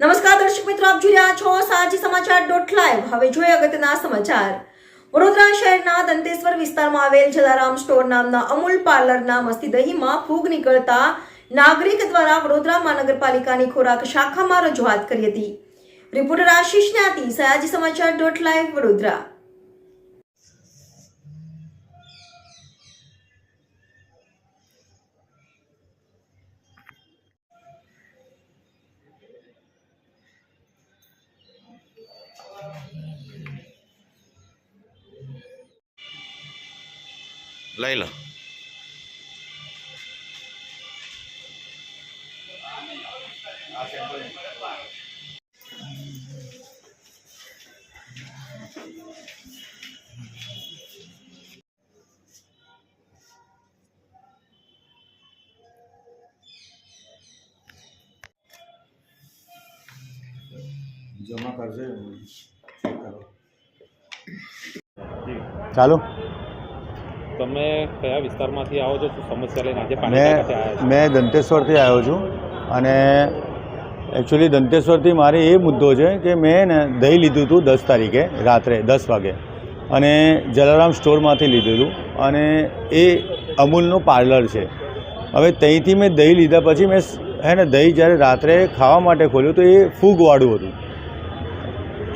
નમસ્કાર દર્શક મિત્રો, આપ જોઈ રહ્યા છો સાજી સમાચાર ડોટ લાઈવ હવે જોઈએ અગત્યના સમાચાર. વડોદરા શહેરના દંતેશ્વર વિસ્તારમાં આવેલ જલારામ સ્ટોર નામના અમૂલ પાર્લરના મસ્તી દહીંમાં ફૂગ નીકળતા નાગરિક દ્વારા વડોદરા મહાનગરપાલિકાની ખોરાક શાખામાં રજૂઆત કરી હતી. રિપોર્ટર આશીષ જ્ઞાતિ સયાજી સમાચાર ડોટ લાઈવ વડોદરા. લઈ લો. જમા કરશે ચેક કરો. ચાલો. તમે કયા વિસ્તારમાંથી આવો છો? શું સમસ્યા લઈને આજે મેં મેં દંતેશ્વરથી આવ્યો છું અને એકચ્યુઅલી દંતેશ્વરથી મારે એ મુદ્દો છે કે મેં ને દહીં લીધું હતું દસ તારીખે રાત્રે દસ વાગે. અને જલારામ સ્ટોરમાંથી લીધું હતું અને એ અમૂલનું પાર્લર છે. હવે ત્યાંથી મેં દહીં લીધા પછી મેં હે ને દહીં જ્યારે રાત્રે ખાવા માટે ખોલ્યું તો એ ફૂગવાળું હતું.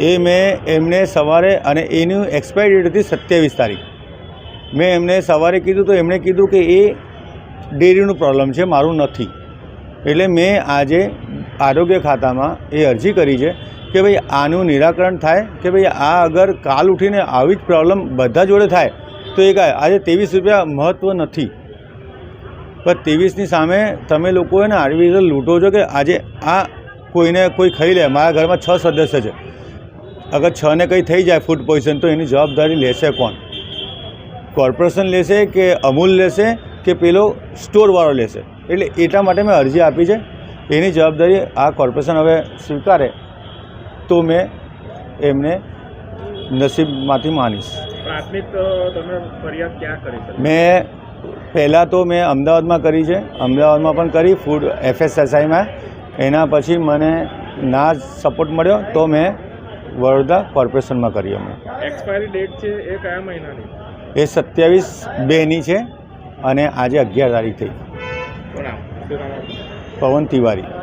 એ મેં એમને સવારે અને એની એક્સપાયરી ડેટ હતી સત્યાવીસ તારીખ. મેં એમને સવારે કીધું તો એમણે કીધું કે એ ડેરીનું પ્રોબ્લેમ છે, મારું નથી. એટલે મેં આજે આરોગ્ય ખાતામાં એ અરજી કરી છે કે ભાઈ આનું નિરાકરણ થાય, કે ભાઈ આ અગર કાલ ઉઠીને આવી જ પ્રોબ્લેમ બધા જોડે થાય, તો એ કાંઈ, આજે ત્રેવીસ રૂપિયા મહત્ત્વ નથી. પણ ત્રેવીસની સામે તમે લોકો એને આવી રીતે લૂંટો છો કે આજે આ કોઈને કોઈ ખાઈ લે, મારા ઘરમાં છ સદસ્ય છે. અગર છને કંઈ થઈ જાય ફૂડ પોઈઝન તો એની જવાબદારી લેશે કોણ? કોર્પોરેશન લેશે કે અમૂલ લેશે કે પેલો સ્ટોરવાળો લેશે? એટલે એટલા માટે મેં અરજી આપી છે. એની જવાબદારી આ કોર્પોરેશન હવે સ્વીકારે તો મેં એમને નસીબમાંથી માનીશ. પ્રાથમિક તમે ફરિયાદ ક્યાં કરી મેં પહેલાં તો મેં અમદાવાદમાં કરી છે. અમદાવાદમાં પણ કરી ફૂડ એફએસએસઆઈમાં. એના પછી મને ના સપોર્ટ મળ્યો તો મેં વડોદરા કોર્પોરેશનમાં કરી અમે એક્સપાયરી ડેટ છે એ કયા મહિનાની? એ સત્યાવીસ બેની છે અને આજે અગિયાર તારીખ થઈ? પવન તિવારી.